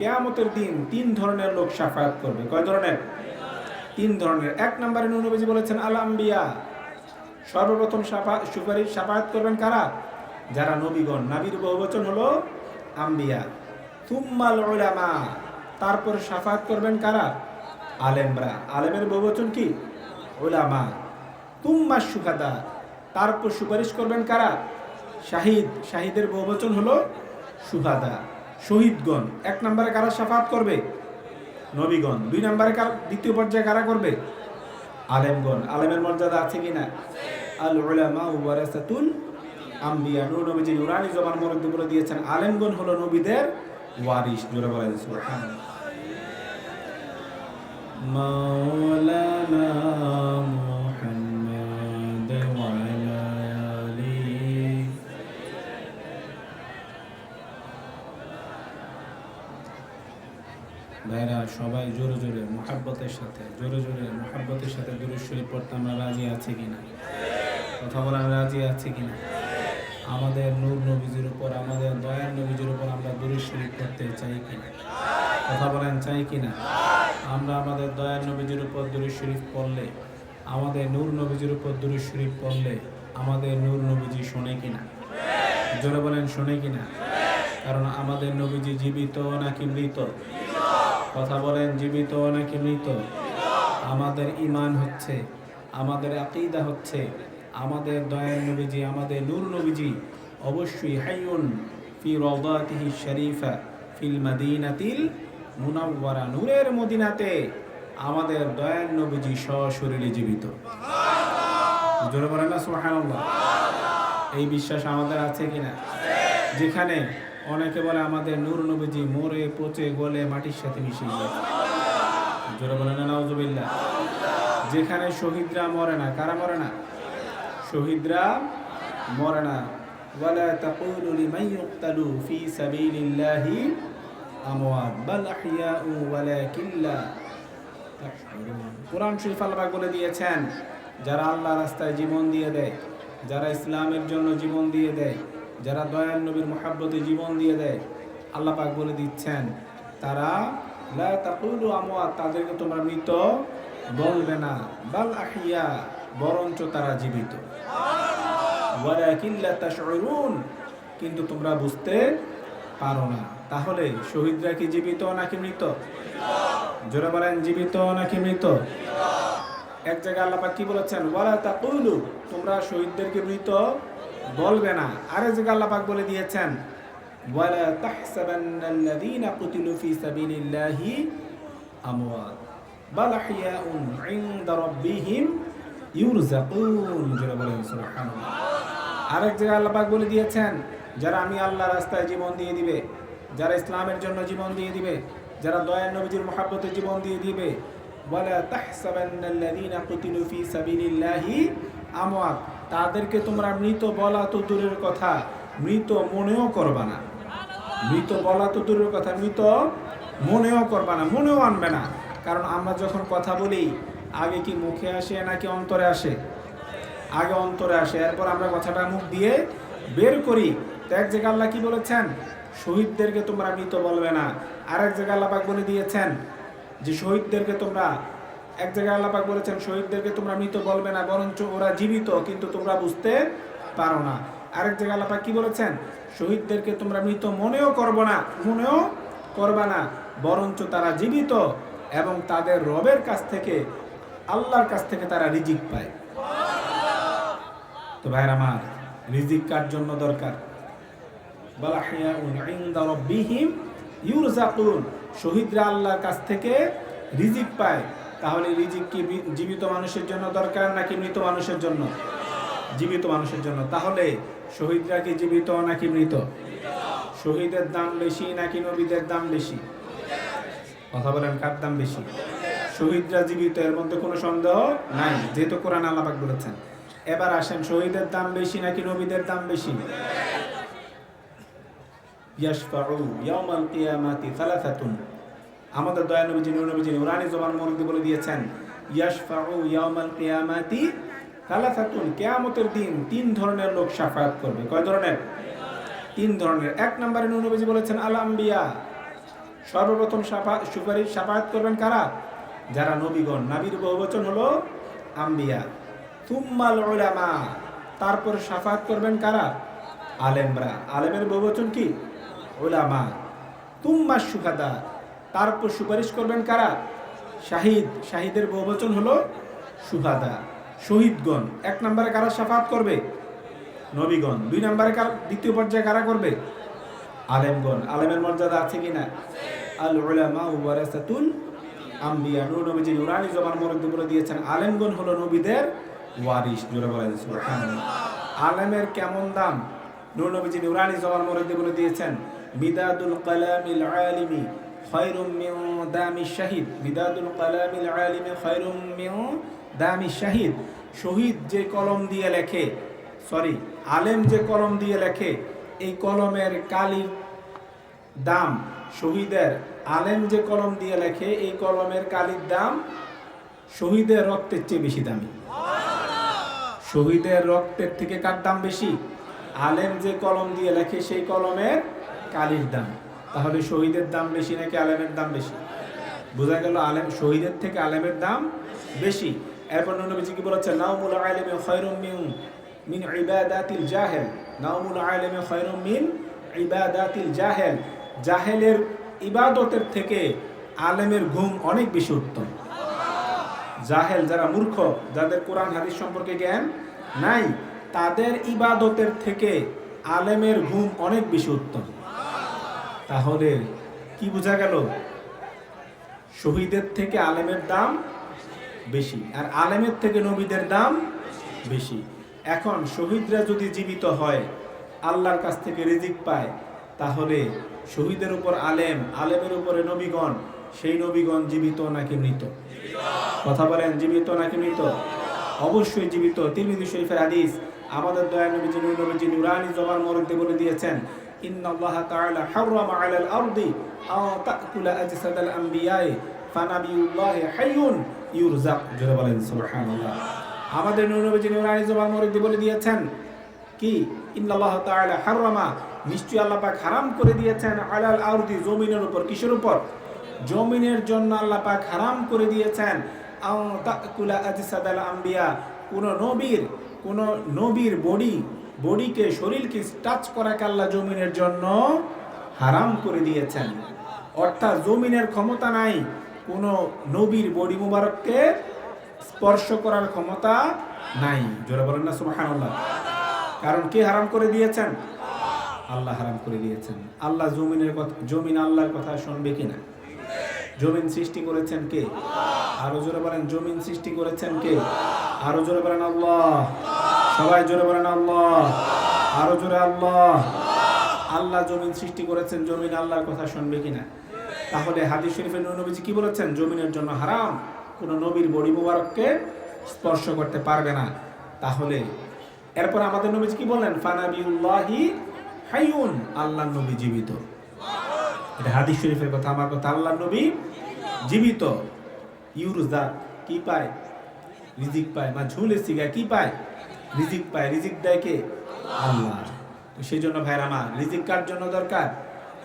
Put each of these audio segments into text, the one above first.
কেয়ামতের দিন তিন ধরনের লোক সাফায়াত করবে। কয় ধরনের? তিন ধরনের। এক নম্বরে নবীজি বলেছেন, আল আম্বিয়া সর্বপ্রথম সাফা- সুপারিশ সাফায়াত করবেন কারা? যারা নবীগণ। নাবির বহুবচন হলো আম্বিয়া। তুম্মাল ওলামা তারপর সাফায়াত করবেন কারা? আলেমরা। আলেমের বহুবচন কি? উলামা। তুম্মা সুখাদা তারপর সুপারিশ করবেন কারা? শাহিদ। শাহিদের বহুবচন হলো সুহাদা। শহীদগণ, এক নম্বরে কারা সাফাত করবে? নবীগণ, দুই নম্বরে কার, দ্বিতীয় পর্যায়ে কারা করবে? আলেমগণ, আলেমের মর্যাদা আছে কিনা আল উলামা ওয়ারাসাতুল আম্বিয়া। নূর নবীজি নুরানি জবান মরদ্দ বলে দিয়েছেন, আলেমগণ হলো নবীদের ওয়ারিশ। জোরে বলা সুবহানাল্লাহ। ভাইরা, সবাই জোরে জোরে মোহাব্বতের সাথে, জোরে জোরে মোহাব্বতের সাথে দুরুদ শরীফ পড়তে আমরা রাজি আছি কিনা? কথা বলার রাজি আছি কিনা? আমাদের নূর নবীজির উপর, আমাদের দয়ার নবীজির উপর আমরা শরীফ পড়তে চাই কিনা? কথা বলেন, চাই কিনা? আমরা আমাদের দয়ার নবীজির উপর দুরুদ শরীফ পড়লে, আমাদের নূর নবীজির উপর দুরুদ শরীফ পড়লে আমাদের নূর নবীজি শোনে কিনা? জোরে বলেন, শোনে কিনা? কারণ আমাদের নবীজি জীবিত নাকি মৃত? কথা বলেন, জীবিত নাকি মৃত? আমাদের ইমান হচ্ছে, আমাদের আকিদা হচ্ছে, আমাদের দয়ার নবীজি, আমাদের নূর নবীজি অবশ্যই হাইয়ুন ফি রওদাতিহি শরীফা ফিল মাদিনাতিল মুনাওয়ারা, নূরের মদিনাতে আমাদের দয়ার নবীজি সশরীরে জীবিত। জোরে বলেন না, সুবহানাল্লাহ। এই বিশ্বাস আমাদের আছে কিনা? যেখানে অনেকে বলে আমাদের নূর নবীজি মরে, পচে গলে মাটির সাথে মিশে নাউজুবিল্লাহ। যেখানে শহীদরা মরে না, কারা মরে না? শহীদরা মরে না। কোরআন বলে দিয়েছেন, যারা আল্লাহ রাস্তায় জীবন দিয়ে দেয়, যারা ইসলামের জন্য জীবন দিয়ে দেয় যারা দয়াল নবীর মহাব্বতে জীবন দিয়ে দেয়, আল্লাহ পাক বলে দিচ্ছেন, তারা তাদেরকে তোমরা মৃত বলবে না। বাল আহিয়া বরঞ্চ তারা জীবিত। কিন্তু তোমরা বুঝতে পারো না। তাহলে শহীদরা কি জীবিত নাকি মৃত? জোরে বলেন, জীবিত নাকি মৃত? এক জায়গায় আল্লাহ পাক কি বলেছেন? ওয়ালা তাকুলু, তোমরা শহীদদেরকে মৃত বলবে না। আরেক জায়গায় আল্লাহ পাক বলে দিয়েছেন, ওয়ালা তাহসাবান্নাল্লাযীনা কুতিলু ফি সাবিলিল্লাহি আমওয়াত, বাল আহইয়াউন ইনদা রাব্বিহিম ইউরজাকুন জোরে বলেন, সুবহানাল্লাহ। আরেক জায়গায় আল্লাহ পাক বলে দিয়েছেন, যারা আমি আল্লাহ রাস্তায় জীবন দিয়ে দিবে, যারা ইসলামের জন্য জীবন দিয়ে দিবে, যারা দয়ার নবীজির মহাব্বতে জীবন দিয়ে দিবে, ওয়ালা তাহসাবান্নাল্লাযীনা কুতিলু ফি সাবিলিল্লাহি আমওয়াত। তাদেরকে তোমরা মৃত বলা তো দূরের কথা, মৃত মনেও করবা না। মৃত বলা তো দূরের কথা, মৃত মনেও করবা না, মনেও আনবে না। কারণ আমরা যখন কথা বলি, আগে কি মুখে আসে নাকি অন্তরে আসে? আগে অন্তরে আসে, এরপর আমরা কথাটা মুখ দিয়ে বের করি। তো এক জায়গায় আল্লাহ কি বলেছেন? শহীদদেরকে তোমরা মৃত বলবে না। আর এক জায়গায় আল্লাহ বলে দিয়েছেন যে, শহীদদেরকে তোমরা এক জায়গায় আল্লাহ পাক বলেছেন, শহীদদেরকে তোমরা মৃত বলবে না, বরঞ্চ ওরা জীবিত, কিন্তু তোমরা বুঝতে পারো না। আরেক জায়গায় আল্লাহ পাক কি বলেছেন? শহীদদেরকে তোমরা মৃত মনেও করব না, মনেও করবা না, বরঞ্চ তারা জীবিত এবং তাদের রবের কাছ থেকে, আল্লাহর কাছ থেকে তারা রিজিক পায়। তো ভাইরা আমার, রিজিক কার জন্য দরকার? শহীদরা আল্লাহর কাছ থেকে রিজিক পায় তাহলে রিজিক কি জীবিত মানুষের জন্য দরকার নাকি মৃত মানুষের জন্য? জীবিত মানুষের জন্য। তাহলে শহীদরা কি জীবিত নাকি মৃত? শহীদের দাম বেশি নাকি নবীদের দাম বেশি? কথা বলেন, কার দাম বেশি? শহীদরা জীবিত, এর মধ্যে কোনো সন্দেহ নাই, যেহেতু কোরআন আল্লাহ পাক বলেছেন। এবার আসেন, শহীদের দাম বেশি নাকি নবীদের দাম বেশি? ইয়াশফাউ ইয়াউমাল কিয়ামাতি সালাসাতুন। আমাদের দয়া নবীজি নবীজি নুরানি জবান মরদি বলে দিয়েছেন, ইয়াশফাউ ইয়াউমাল কিয়ামাতি সালাসাতুন, কিয়ামতের দিন তিন ধরনের লোক শাফায়াত করবে। কয় ধরনের? তিন ধরনের। এক নম্বরে নবীজি বলেছেন, আল আম্বিয়া, সর্বপ্রথম সাফা- সুপারিশ সাফায়াত করবেন কারা? যারা নবীগণ। নাবির বহুবচন হলো আম্বিয়া। তুম্মাল উলামা, তারপর সাফায়াত করবেন কারা? আলেমরা। আলেমের বহুবচন কি? উলামা। তুম্মা সুহাদা তারপর সুপারিশ করবেন কারা? শাহিদ। শাহিদের বহুবচন হলো সুহাদা। শহীদগণ। এক নম্বরে কারা সাফাত করবে? নবীগণ। দুই নম্বরে কার দ্বিতীয় পর্যায়ে কারা করবে? আলেমগণ। আলেমের মর্যাদা আছে কিনা আল উলামা ওয়ারাসাতুল আম্বিয়া। নূর নবীজি নুরানি জবান মরদ্দ বলে দিয়েছেন, আলেমগণ হলো নবীদের ওয়ারিস জোরে বলেন, সুবহানাল্লাহ। আলেমের কেমন দাম? নূর নবীজি নুরানি জবান মরদ্দ বলে দিয়েছেন, মিদাদুল কালামিল আলিমি। খায়রুম মিন দামি শাহিদ। মিদাদুল কালামিল আলিমি খায়রুম মিন দামি শাহিদ। শহীদ যে কলম দিয়ে লেখে সরি আলেম যে কলম দিয়ে লেখে, এই কলমের কালির দাম শহীদের আলেম যে কলম দিয়ে লেখে, এই কলমের কালির দাম শহীদের রক্তের চেয়ে বেশি দামি। শহীদের রক্তের থেকে কার দাম বেশি? আলেম যে কলম দিয়ে লেখে, সেই কলমের কালির দাম। তাহলে শহীদের দাম বেশি নাকি আলেমের দাম বেশি? বোঝা গেল আলেম, শহীদের থেকে আলেমের দাম বেশি। এরপর নবীজি কি বলেছে নাউমুল আলেমে খয়রুম মিন মিন ইবাদাতিল জাহেল। নাউমুল আলেমে খয়রুম মিন ইবাদাতিল জাহেল। জাহেলের ইবাদতের থেকে আলেমের ঘুম অনেক বেশি উত্তম। জাহেল যারা মূর্খ, যাদের কোরআন, হাদিস সম্পর্কে জ্ঞান নাই, তাদের ইবাদতের থেকে আলেমের ঘুম অনেক বেশি উত্তম। তাহলে কি বোঝা গেল? শহীদের থেকে আলেমের দাম বেশি আর আলেমের থেকে নবীদের দাম বেশি। এখন শহীদরা যদি জীবিত হয়, আল্লাহর কাছ থেকে রিজিক পায়, তাহলে শহীদের উপর আলেম, আলেমের উপরে নবীগণ, সেই নবীগণ জীবিত নাকি মৃত? কথা বলেন, জীবিত নাকি মৃত? অবশ্যই জীবিত। তিরমিজি শরীফের হাদিস আমাদের দয়া নবীজি নূর নবীজি নুরানি জবান মরদে বলে দিয়েছেন ইন্না আল্লাহ তাআলা হাররামা আলাল আরদি আও তাকুলা আজসাদাল আম্বিয়াই ফানাবিউল্লাহ হাইয়ুন ইউরজাক জোরে বলেন, সুবহানাল্লাহ। আমাদের নূর নবীজি নুরানি জবান বলে দিয়েছেন কি? ইন্নাল্লাহ তাআলা হাররামা। নিশ্চয়ই আল্লাহ পাক হারাম করে দিয়েছেন আলাল আরদি, জমিনের উপর, কিসের উপর? জমিনের জন্য আল্লাহ পাক হারাম করে দিয়েছেন আও তাকুলা আজসাদাল আম্বিয়া। কোন নবীর কোন নবীর বডি বডিকে, শরীরকে টাচ করাকে আল্লাহ জমিনের জন্য হারাম করে দিয়েছেন। অর্থাৎ জমিনের ক্ষমতা নাই, কোন নবীর বডি মুবারককে স্পর্শ করার ক্ষমতা নাই। জোরে বলেন না, সুবহানাল্লাহ। কারণ কে হারাম করে দিয়েছেন? আল্লাহ হারাম করে দিয়েছেন। আল্লাহ জমিনের কথা জমিন আল্লাহর কথা শুনবে কিনা? জমিন সৃষ্টি করেছেন কে? আরও জোরে বলেন, জমিন সৃষ্টি করেছেন কে? আরও জোরে বলেন, আল্লাহ। সবাই জোরে বলেন আল্লাহ। আরও জোরে আল্লাহ। আল্লাহ জমিন সৃষ্টি করেছেন, জমিন আল্লাহর কথা শুনবে কিনা? তাহলে হাদিস শরীফের নবীজি কি বলেছেন? জমিনের জন্য হারাম, কোনো নবীর বড়ি মুবারককে স্পর্শ করতে পারবে না। তাহলে, এরপর আমাদের নবীজি কি বললেন? ফানাবিউল্লাহি হাইয়ুন, আল্লাহ নবী জীবিত। এটা হাদিস শরীফের কথা, আমার কথা, আল্লাহ নবী জীবিত। ইউরুজা কি পায়? রিজিক পায়, বা ঝুলে সিগা কি পায়? রিজিক পায়, রিজিক দেয় কে? আল্লাহ। তো সেই জন্য ভাইরা আমার, রিজিক কার জন্য দরকার?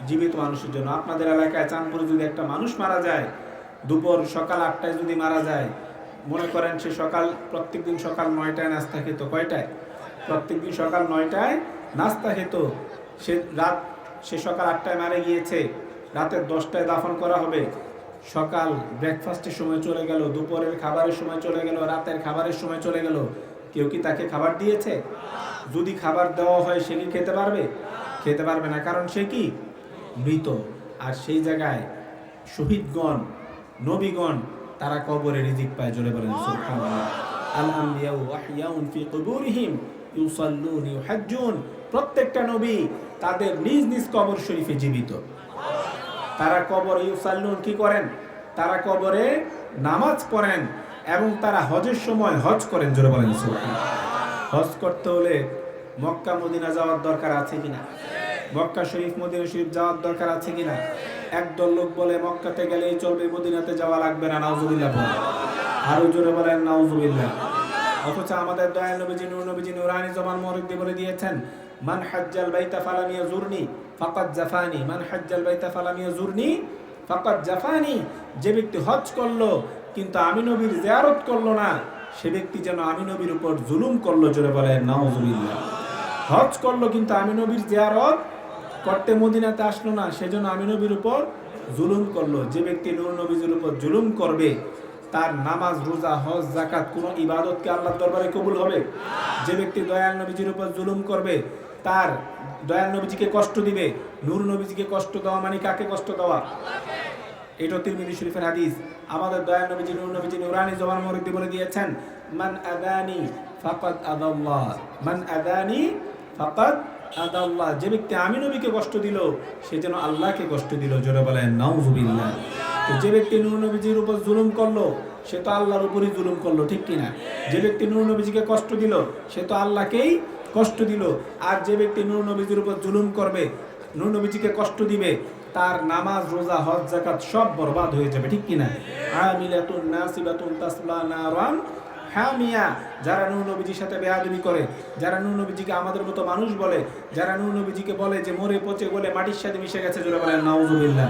জীবিত মানুষের জন্য। আপনাদের এলাকায় চাঁদপুরে যদি একটা মানুষ মারা যায়, দুপুর সকাল আটটায় যদি মারা যায়, মনে করেন সে সকাল, প্রত্যেকদিন সকাল নয়টায় নাস্তা খেত। কয়টায়? প্রত্যেকদিন সকাল নয়টায় নাস্তা খেত। সে রাত, সে সকাল আটটায় মারা গিয়েছে, রাতের দশটায় দাফন করা হবে। সকাল ব্রেকফাস্টের সময় চলে গেল, দুপুরের খাবারের সময় চলে গেল, রাতের খাবারের সময় চলে গেল। কেউ কি তাকে খাবার দিয়েছে? যদি খাবার দেওয়া হয়, সে কি খেতে পারবে? খেতে পারবে না, কারণ সে কি? মৃত। আর সেই জায়গায় শহীদগণ, নবীগণ, তারা কবরে রিজিক পায়, জোরে বলেন প্রত্যেকটা নবী তাদের নিজ নিজ কবর শরীফে জীবিত। তারা কবরে ইউসাল্লুন কি করেন? তারা কবরে নামাজ পড়েন। এবং তারা হজের সময় হজ করেন, জোরে বলেন হজ করতে হলে মক্কা, মদিনা যাওয়ার দরকার আছে কিনা? মক্কা শরীফ, মদিনা শরীফ যাওয়ার দরকার আছে কিনা? একদল লোক বলে, মক্কাতে গেলেই চলবে, মদিনাতে যাওয়া লাগবে না, নাউজুবিল্লাহ বলে আরও জোরে বলেন, নাউজুবিল্লাহ। অথচ আমাদের দয়াল নবীজি, নূর নবীজি, নুরানি জমান মরিদি বলে দিয়েছেন, মান হাজ্জাল বাইতা ফালাম ইয়াজুরনি, ফাকাদ জাফানি। মান হাজ্জাল বাইতা ফালাম ইয়াজুরনি, ফাকাদ জাফানি। যে ব্যক্তি হজ করল কিন্তু আমি নবীর জিয়ারত করল না, সে ব্যক্তি যেন আমি নবীর উপর জুলুম করল, জোরে বলে নাউজুবিল্লাহ। হজ করল কিন্তু আমি নবীর জিয়ারত করতে মদিনাতে আসলো না সেজন্য আমি নবীর উপর জুলুম করল। যে ব্যক্তি নূর নবীজির উপর জুলুম করবে, তার নামাজ, রোজা, হজ জাকাত কোনো ইবাদতকে আল্লাহর দরবারে কবুল হবে? যে ব্যক্তি দয়াল নবীজির উপর জুলুম করবে, তার দয়াল নবীজিকে কষ্ট দিবে, নূর নবীজিকে কষ্ট দেওয়া মানে কাকে কষ্ট দেওয়া? এটা তিরমিজি শরীফের হাদিস। আমাদের দয়াল নবীজি, নূর নবীজি, নুরানি জবান মরিদি বলে দিয়েছেন, মান আদানি ফাকাদ আদাল্লাহ। মান আদানি ফাকাদ আদাল্লাহ। যে ব্যক্তি আমি নবীকে কষ্ট দিল, সে যেন আল্লাহকে কষ্ট দিল, জোরে বলেন, নাউজুবিল্লাহ। যে ব্যক্তি নূর নবীজির উপর জুলুম করল, সে তো আল্লাহর উপরই জুলুম করল, ঠিক কিনা যে ব্যক্তি নূর নবীজিকে কষ্ট দিল, সে তো আল্লাহকেই কষ্ট দিল। আর যে ব্যক্তি নূর নবীজির উপর জুলুম করবে, নূর নবীজিকে কষ্ট দিবে তার নামাজ, রোজা, হজ জাকাত সব বরবাদ হয়ে যাবে, ঠিক কিনা? আমিলাতুন নাসিবাতুন তাসলা নারান হামিয়া। যারা নূর নবীজির সাথে বেয়াদবি করে, যারা নূর নবীজিকে আমাদের মতো মানুষ বলে, যারা নূর নবীজিকে বলে যে মরে পচে গলে মাটির সাথে মিশে গেছে, জোরে বলেন, নাউজুবিল্লাহ।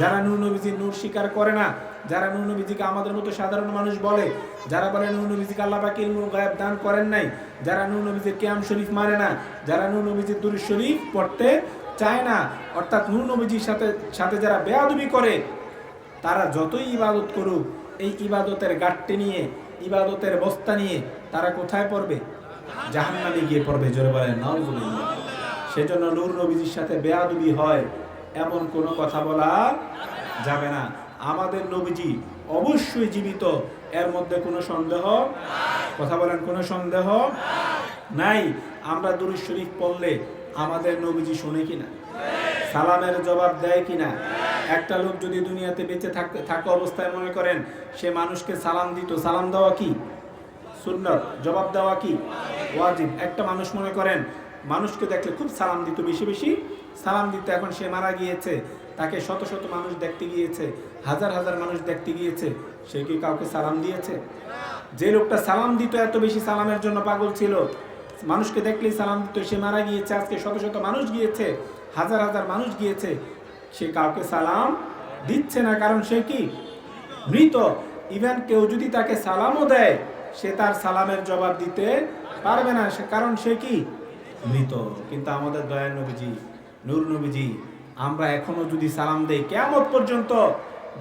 যারা নূর নবীজির নূর স্বীকার করে না, যারা নূর নবীজিকে আমাদের মতো সাধারণ মানুষ বলে, যারা বলে নূর নবীজিকে আল্লাহ পাক ইলমু গায়েব দান করেন নাই, যারা নূর নবীজির কিয়াম শরীফ মানে না, যারা নূর নবীজির দুরুদ শরীফ পড়তে চায় না। অর্থাৎ নূর নবীজির সাথে সাথে যারা বেয়াদবি করে, তারা যতই ইবাদত করুক, এই ইবাদতের গাঠটি নিয়ে, ইবাদতের বস্তা নিয়ে তারা কোথায় পড়বে? জাহান্নামে গিয়ে পড়বে, জোরে বলে নাউজুবিল্লাহ। সেজন্য নূর নবীজির সাথে বেয়াদবি হয়, এমন কোনো কথা বলা যাবে না। আমাদের নবীজি অবশ্যই জীবিত, এর মধ্যে কোনো সন্দেহ? কথা বলেন, কোনো সন্দেহ? নাই, আমরা দুরুদ শরীফ পড়লে আমাদের নবীজি শোনে কিনা? সালামের জবাব দেয় কিনা? একটা লোক যদি দুনিয়াতে বেঁচে থাকতে থাকা অবস্থায় মনে করেন সে মানুষকে সালাম দিত, সালাম দেওয়া কি? সুন্নত। জবাব দেওয়া কি? ওয়াজিব। একটা মানুষ মনে করেন মানুষকে দেখলে খুব সালাম দিত, বেশি বেশি সালাম দিত। এখন সে মারা গিয়েছে, তাকে শত শত মানুষ দেখতে গিয়েছে, হাজার হাজার মানুষ দেখতে গিয়েছে। সে কি কাউকে সালাম দিয়েছে? যে লোকটা সালাম দিত, এত বেশি সালামের জন্য পাগল ছিল মানুষকে দেখলেই সালাম দিত, সে মারা গিয়েছে, আজকে শত শত মানুষ গিয়েছে, হাজার হাজার মানুষ গিয়েছে। সে কাউকে সালাম দিচ্ছে না, কারণ সে কি? মৃত। ইভেন কেউ যদি তাকে সালামও দেয়, সে তার সালামের জবাব দিতে পারবে না কারণ সে কি? মৃত। কিন্তু আমাদের দয়াল নবীজি, নূর নবীজি, আমরা এখনও যদি সালাম দেই কেমন পর্যন্ত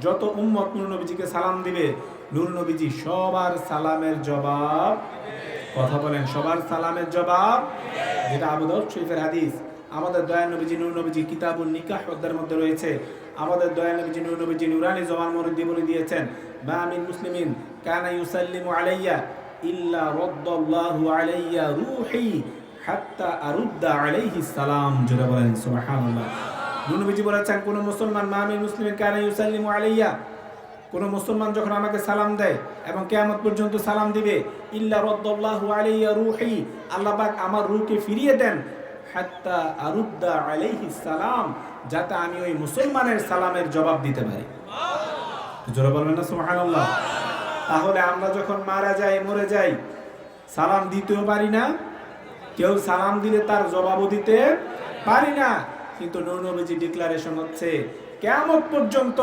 যত উম্মত নূর নবীজিকে সালাম দিবে, নূর নবীজি সবার সালামের জবাব কথা বলেন সবার সালামের জবাব। যেটা আবু দাউদ শরীফের হাদিস। আমাদের দয়া নবীজি, নূর নবীজি কিতাবুল নিকাহ অধ্যায়ের মধ্যে রয়েছে। আমাদের দয়া নবীজি, নূর নবীজি নুরানি জবান মরুদ্দি বলে দিয়েছেন, মা মিন মুসলিমিন কানা ইউসাল্লিমু আলাইয়া ইল্লা রাদ্দাল্লাহু আলাইয়া রূহি হাত্তা আরুদ্দা আলাইহি সালাম। জোরে বলেন, সুবহানাল্লাহ। নূর নবীজি বলেছেন, কোন মুসলমান মা মিন মুসলিমিন কানা ইউসাল্লিমু আলাইয়া কোন মুসলমান যখন আমাকে সালাম দেয় এবং কেয়ামত পর্যন্ত সালাম দিবে, ইল্লা রদ্দাল্লাহু আলাইয়া রূহি আল্লাহ পাক আমার রূহকে ফিরিয়ে দেন। হাত্তা আরুদ্দা আলাইহি সালাম, যাতে আমি ওই মুসলমানের সালামের জবাব দিতে পারি। জোরে বলবেন না, সুবহানাল্লাহ? তাহলে আমরা যখন মারা যাই, মরে যাই, সালাম দিতেও পারি না, কেউ সালাম দিলে তার জবাবও দিতে পারি না। কিন্তু নূর নবীজি ডিক্লারেশন হচ্ছে কেমন পর্যন্ত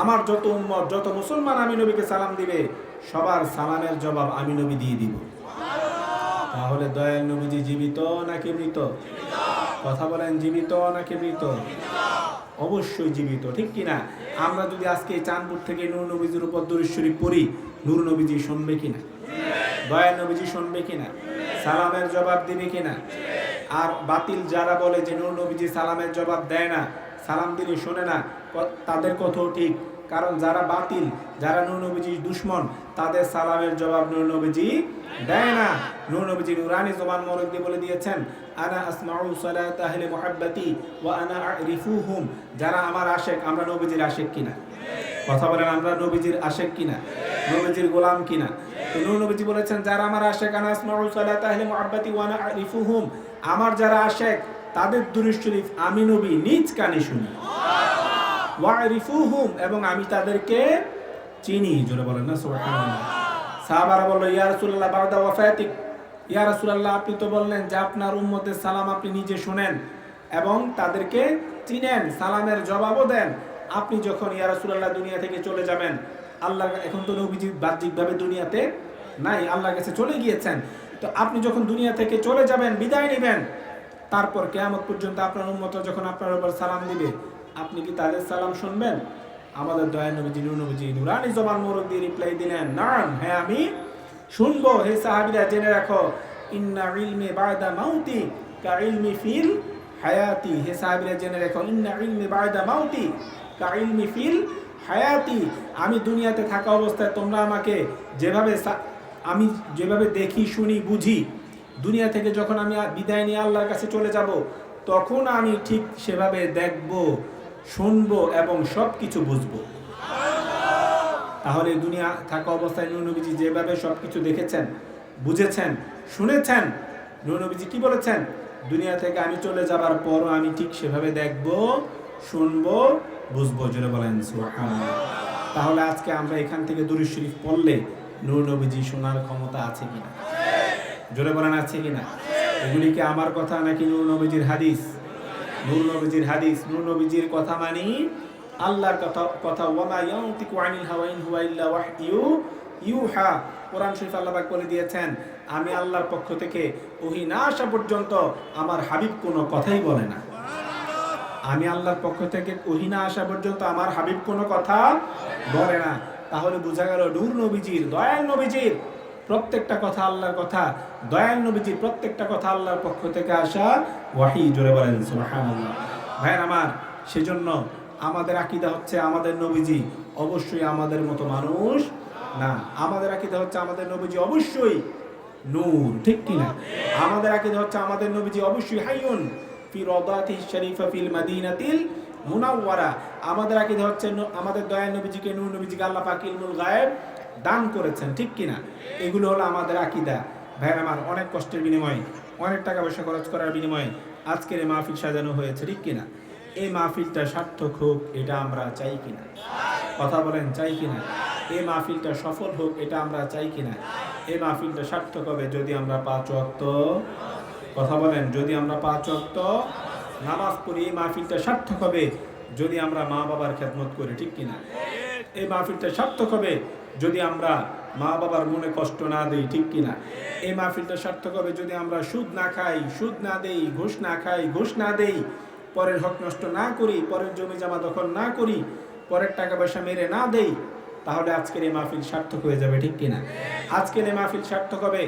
আমার যত উম্মত, যত মুসলমান আমি নবীকে সালাম দিবে, সবার সালামের জবাব আমি নবী দিয়ে দিব। তাহলে দয়াল নবীজি জীবিত নাকি মৃত? কথা বলেন, জীবিত নাকি মৃত? অবশ্যই জীবিত, ঠিক কিনা আমরা যদি আজকে চাঁদপুর থেকে নূর নবীজির উপর দূরেশ্বরী পড়ি, নূর নবীজি শুনবে কিনা দয়াল নবীজি শুনবে কিনা সালামের জবাব দিবে কিনা আর বাতিল যারা বলে যে নূর নবীজি সালামের জবাব দেয় না সালাম দিলে শোনে না। তাদের কথাও ঠিক। কারণ যারা বাতিল, যারা নবীজির দুশ্মন, তাদের সালামের জবাব নবীজি দেয় না। নবীজি নুরানি জবান মরদ্দি বলে দিয়েছেন, আনা আসমাউ সালাত আহলে মুহাব্বতি ওয়া আনা আরিফুহুম। যারা আমার আশেক, আমরা নবীজির আশেক কিনা? কথা বলেন, আমরা নবীজির আশেক কিনা? নবীজির গোলাম কিনা? তো নবীজি বলেছেন, যারা আমার আশেক, আনা আসমাউ সালাত আহলে মুহাব্বতি ওয়া আনা আরিফুহুম। আমার যারা আশেক তাদের দুরুদ শরীফ আমি নবী নিজ কানে শুনি। ওয়ারিফুহুম, এবং আমি তাদেরকে চিনি, জোরে বলেন না, সুবহানাল্লাহ। সাহাবারা বলল, ইয়া রাসূলুল্লাহ, বাদা ওয়াফাতিক। ইয়া রাসূলুল্লাহ, আপনি তো বললেন যে আপনার উম্মতের সালাম আপনি নিজে শুনেন এবং তাদেরকে চিনেন, সালামের জবাবও দেন। আপনি যখন, ইয়া রাসূলুল্লাহ, দুনিয়া থেকে চলে যাবেন, আল্লাহ, এখন তো নবীজি বাহ্যিকভাবে দুনিয়াতে নাই, আল্লাহর কাছে চলে গিয়েছেন। তো আপনি যখন দুনিয়া থেকে চলে যাবেন, বিদায় নেবেন তারপর কেয়ামত পর্যন্ত আপনার উম্মত যখন আপনার উপর সালাম দিবে, আপনি কি তাদের সালাম শুনবেন? আমাদের দয়া নবীজি নবীজি, নুরানি জবান মোরক দিয়ে রিপ্লাই দিলেন নাম হ্যাঁ আমি শুনব, হে সাহাবিরা, জেনে রাখো, ইন্না ইলমে বায়দা মাউতি কা ইলমি ফিল হায়াতি। হে সাহাবীরা, জেনে রাখো, ইন্না ইলমে বায়দা মাউতি কা ইলমি ফিল হায়াতি। আমি দুনিয়াতে থাকা অবস্থায় তোমরা আমাকে যেভাবে আমি যেভাবে দেখি, শুনি, বুঝি দুনিয়া থেকে যখন আমি বিদায় নিয়ে আল্লাহর কাছে চলে যাব, তখন আমি ঠিক সেভাবে দেখব, শুনব এবং সব কিছু বুঝব। তাহলে দুনিয়া থাকা অবস্থায় নূর নবীজি যেভাবে সব কিছু দেখেছেন, বুঝেছেন, শুনেছেন, নূর নবীজি কি বলেছেন? দুনিয়া থেকে আমি চলে যাবার পরও আমি ঠিক সেভাবে দেখব, শুনব, বুঝব। জোরে বলেন তাহলে আজকে আমরা এখান থেকে দুরুদ শরীফ পড়লে নূর নবীজি শোনার ক্ষমতা আছে কিনা? জোরে বলেন, আছে কিনা এগুলি কি আমার কথা নাকি নূর নবীজির হাদিস? নূর নবীজির হাদিস, নূর নবীজির কথা মানি আল্লাহর কথা কথা, ওয়ামা ইয়ান্তিকু আনিল হাওয়া ইন হুয়া ইল্লা ওয়াহয়ু ইউহা। কোরআন শরীফ আল্লাহ পাক বলে দিয়েছেন, আমি আল্লাহর পক্ষ থেকে ওহি না আসা পর্যন্ত আমার হাবিব কোনো কথাই বলে না। আমি আল্লাহর পক্ষ থেকে ওহি না আসা পর্যন্ত আমার হাবিব কোনো কথা বলে না। তাহলে বোঝা গেল নূর নবীজির, দয়াল নবীজির প্রত্যেকটা কথা আল্লাহর কথা, দয়াল নবীজির প্রত্যেকটা কথা আল্লাহর পক্ষ থেকে আসা ওয়াহি জোরে বলেন ভাইয়ের আমার, সেজন্য আমাদের আকীদা হচ্ছে আমাদের নবীজি অবশ্যই আমাদের মতো মানুষ না। আমাদের আকীদা হচ্ছে আমাদের নবীজি অবশ্যই নূর, ঠিক কিনা আমাদের আকীদা হচ্ছে আমাদের নবীজি অবশ্যই হাইয়ুন আমাদের আকীদা হচ্ছে আমাদের দয়াল নবীজিকে নূর নবীজিকে আল্লাহ পাক ইলমুল গায়েব দান করেছেন, ঠিক কিনা? এগুলো হলো আমাদের আকিদা। ভাই, আমার অনেক কষ্টের বিনিময়ে, অনেক টাকা পয়সা খরচ করার বিনিময়ে আজকের এই মাহফিল সাজানো হয়েছে, ঠিক কিনা? এই মাহফিলটা সার্থক হোক, এটা আমরা চাই কিনা? কথা বলেন, চাই কিনা? এই মাহফিলটা সফল হোক, এটা আমরা চাই কিনা? এই মাহফিলটা সার্থক হবে যদি আমরা পাঁচ ওয়াক্ত কথা বলেন, যদি আমরা পাঁচ ওয়াক্ত নামাজ পড়ি, এই মাহফিলটা সার্থক হবে যদি আমরা মা বাবার খেদমত করি, ঠিক কিনা? এই মাহফিলটা সার্থক হবে যদি আমরা মা বাবার মনে কষ্ট না দেই, ঠিক কিনা? এই মাহফিলটা সার্থক হবে যদি আমরা সুদ না খাই, সুদ না দেই, ঘুষ না খাই, ঘুষ না দেই, পরের হক নষ্ট না করি, পরের জমি জমা দখল না করি, পরের টাকা পয়সা মেরে না দেই, তাহলে আজকের এই মাহফিল সার্থক হয়ে যাবে, ঠিক কিনা? আজকের এই মাহফিল সার্থক হবে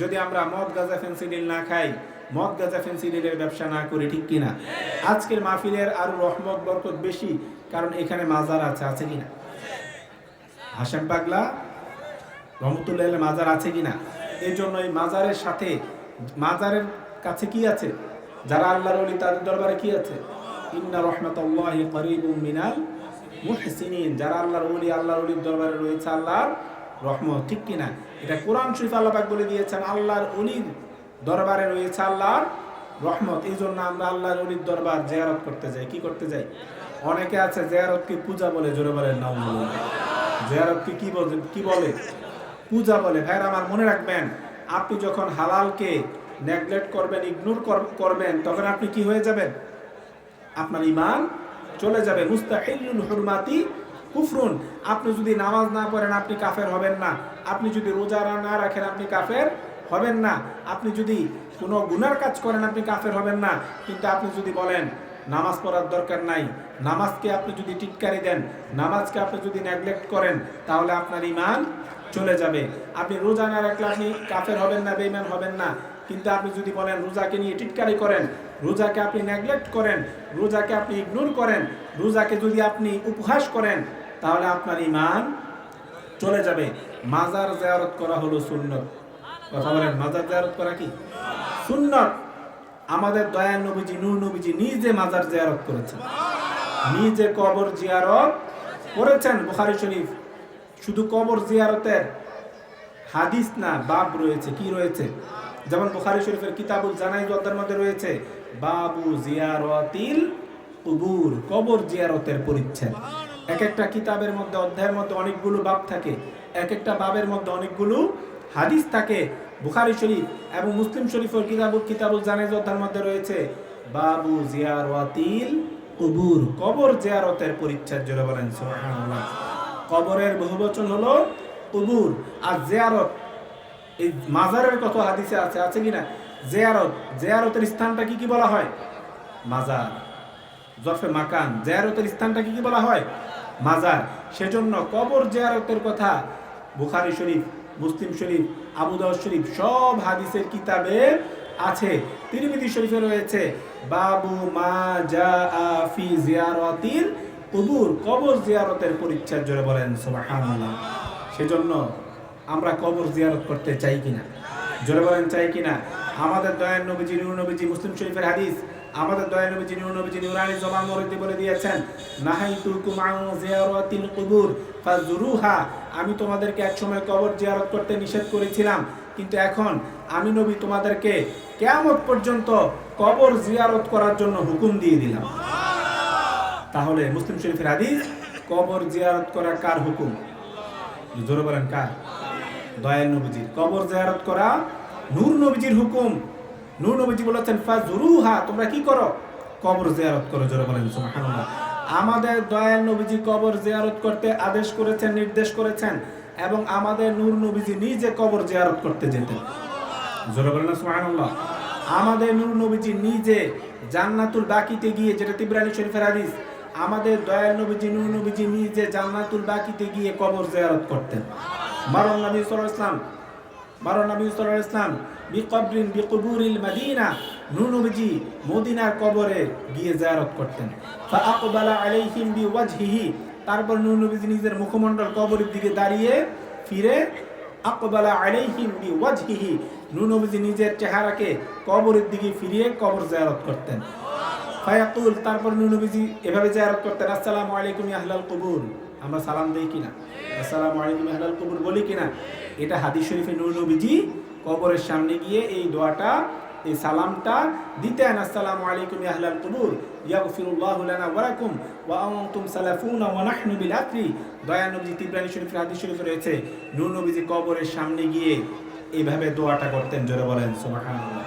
যদি আমরা মদ, গাঁজা ফেন্সিডিল না খাই, মদ, গাঁজা ফেন্সিডিলের ব্যবসা না করি, ঠিক কিনা? আজকের মাহফিলের আরও রহমত, বরকত বেশি, কারণ এখানে মাজার আছে আছে কিনা? হাসেম পাগলা, রহমতুল্লাহ মাজার আছে কিনা? এই জন্য এই মাজারের সাথে, মাজারের কাছে কি আছে? যারা আল্লাহর ওলি, তাদের দরবারে কি আছে? ইন্না রহমাতুল্লাহি মিনাল মুহসিনিন। যারা আল্লাহর ওলি, আল্লাহর ওলির দরবারে রয়েছে আল্লাহর রহমত, ঠিক কিনা? এটা কোরআন শরীফ আল্লাহাক বলে দিয়েছেন, আল্লাহর ওলির দরবারে রয়েছে আল্লাহর রহমত। এই জন্য আমরা আল্লাহর ওলির দরবার জেয়ারত করতে যাই। কি করতে যাই? অনেকে আছে জেয়ারতকে পূজা বলে, জোরে বলে নাও জিয়ারতকে কি বলে কি বলে? পূজা বলে। ভাইরা আমার মনে রাখবেন, আপনি যখন হালালকে নেগলেক্ট করবেন ইগনোর করবেন, তখন আপনি কি হয়ে যাবেন? আপনার ইমান চলে যাবে। মুস্তাহিলুল হুরমাতি কুফরুন। আপনি যদি নামাজ না পড়েন, আপনি কাফের হবেন না। আপনি যদি রোজা না রাখেন, আপনি কাফের হবেন না। আপনি যদি কোনো গুনার কাজ করেন, আপনি কাফের হবেন না। কিন্তু আপনি যদি বলেন নামাজ পড়ার দরকার নাই। নামাজকে আপনি যদি টিটকারি দেন, নামাজকে আপনি যদি নেগলেক্ট করেন, তাহলে আপনার ইমান চলে যাবে। আপনি রোজা না রাখলে আপনি কাফের হবেন না বেইমান হবেন না। কিন্তু আপনি যদি বলেন, রোজাকে নিয়ে টিটকারি করেন, রোজাকে আপনি নেগলেক্ট করেন, রোজাকে আপনি ইগনোর করেন, রোজাকে যদি আপনি উপহাস করেন, তাহলে আপনার ইমান চলে যাবে। মাজার জিয়ারত করা হলো সুন্নত। কথা বলেন, মাজার জিয়ারত করা কি? সুন্নত। আমাদের দয়াল নবীজি, নূর নবীজি নিজে মাজার জিয়ারত করেছেন। নিজে কবর জিয়ারত করেছেন, বুখারী শরীফ। শুধু কবর জিয়ারতের হাদিস না, বাব রয়েছে। কি রয়েছে? যেমন বুখারী শরীফের কিতাবুল জানাই অধ্যায়ের মধ্যে রয়েছে, বাবু জিয়ারতিল কুবুর, কবর জিয়ারতের পরিচ্ছেদ। এক একটা কিতাবের মধ্যে, অধ্যায়ের মধ্যে অনেকগুলো বাব থাকে এক একটা বাবের মধ্যে অনেকগুলো হাদিস থাকে, বুখারী শরীফ এবং মুসলিম শরীফের কিতাবুল কিতাবুল জানাই অধ্যায়ের মধ্যে রয়েছে, বাবু জিয়ারতিল কুবুর কবর জিয়ারতের পরিচ্ছদ জোরে বলেন, সুবহানাল্লাহ। কবরের বহুবচন হলো, কুবুর আর জিয়ারত, এই মাজারের কত হাদিসে আছে আছে কিনা জিয়ারত, জিয়ারতের স্থানটা কি কি বলা হয়? মাজার। জরফে মাকান, জিয়ারতের স্থানটা কি কি বলা হয়? মাজার। সেজন্য কবর জিয়ারতের কথা বুখারী শরীফ মুসলিম শরীফ, আবু দাউদ শরীফ, সব হাদিসের কিতাবে আছে। তিরমিজি শরীফে রয়েছে, বাবু মা জা ফি জিয়ারতিল কবুর। কবর জিয়ারতের পরিচ্ছদ জোরে বলেন, সুবহানাল্লাহ। সেজন্য আমরা কবর জিয়ারত করতে চাই কিনা? জোরে বলেন, চাই কিনা? আমাদের দয়ার নবীজি, নূর নবীজি, মুসলিম শরীফের হাদিস, আমাদের দয়ার নবীজি, নূর নবীজি, নুরানি জমান মরিদি বলে দিয়েছেন নাহাই নাহাইতুকুম আন জিয়ারাতিল কুবুর। আমি তোমাদেরকে এক সময় কবর জিয়ারত করতে নিষেধ করেছিলাম, কিন্তু এখন আমি নবী তোমাদেরকে কিয়ামত পর্যন্ত কবর জিয়ারত করার জন্য হুকুম দিয়ে দিলাম। তাহলে মুসলিম শরীফের হাদিস, কবর জিয়ারত করা কার হুকুম? জোরে বলেন, কার? দয়াল নবীজির। কবর জিয়ারত করা নূর নবীজির হুকুম। নূর নবীজি বলেছেন, ফাজুরুহা, তোমরা কি করো? কবর জিয়ারত করো, জোরে বলেন, সুবহানাল্লাহ। আমাদের দয়াল নবীজি কবর জিয়ারত করতে আদেশ করেছেন নির্দেশ করেছেন এবং আমাদের নূর নবীজি নিজে কবর জিয়ারত করতে যেতেন। আমাদের নূর নবীজি নিজে জান্নাতুল বাকিতে গিয়ে যেটা তিবরানি শরীফের হাদিস আমাদের দয়াল নবীজি নূর নবীজি নিজে জান্নাতুল বাকিতে গিয়ে কবর জিয়ারত করতেন। মারণ নবী সাল্লাল্লাহু আলাইহি ওয়াসাল্লাম মারণ নবী সাল্লাল্লাহু আলাইহি ওয়াসাল্লাম বিকবরিন বিকুবুরিল মদিনা। নূর মদিনার কবরে গিয়ে জিয়ারত করতেন। ফাআকবালা আলাইহিম বিওয়াজহিহি। তারপর নিজের মুখমণ্ডল কবরের দিকে দাঁড়িয়ে ফিরে আকবালা আলাইহিম নিজের চেহারাকে কবরের দিকে ফিরিয়ে কবর জিয়ারত করতেন। ফায়াকুল, তারপর নূর এভাবে জিয়ারত করতেন, আসসালামু আলাইকুম আহলাল কুবুর। আমরা সালাম দেই কিনা? আসসালামু আলাইকুম আহলাল কুবুর বলি কিনা? এটা হাদিস শরীফে নূর নবীজি কবরের সামনে গিয়ে এই দোয়াটা, এই সালামটা দিতেন, আসসালামু আলাইকুম ইয়াহলাল কুবুর, ইয়াগফিরুল্লাহু লানা ওয়া লাকুম ওয়া আনতুম সালাফুনা ওয়া নাহনু বিল আকরি দয়া নবীজি তিব্রানি শরীফের হাদিস শরীফে রয়েছে, নূর নবীজি কবরের সামনে গিয়ে এইভাবে দোয়াটা করতেন, জোরে বলেন, সুবহানাল্লাহ।